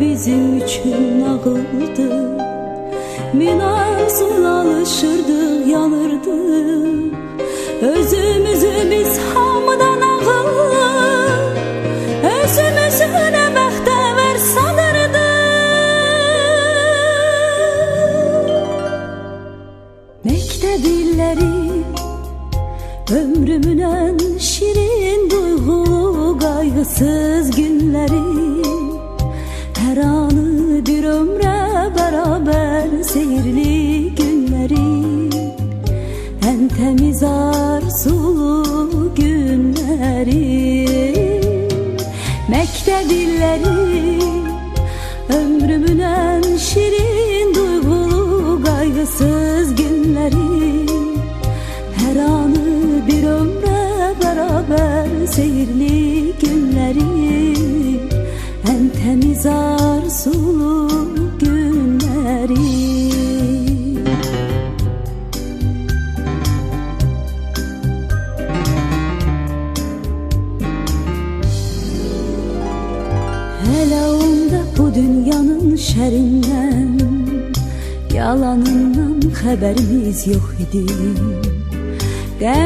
bizim üçün nağıldı Min arzular alışırdık, yanırdık Özümüzü biz hamıdan ağır. Özümüzü ne bəxtəvər sanırdıq Məktəb illəri Ömrümün en şirin günleri Her anı bir ömre beraber seyirli günleri. En temiz arzulu günleri. Mektep illeri Ömrümün en şirin duygulu kaygısız günleri. Her anı bir ömre beraber seyirli günleri arzulu günleri Hele onda bu dünyanın şerinden Yalanından haberimiz yok idi. Qəm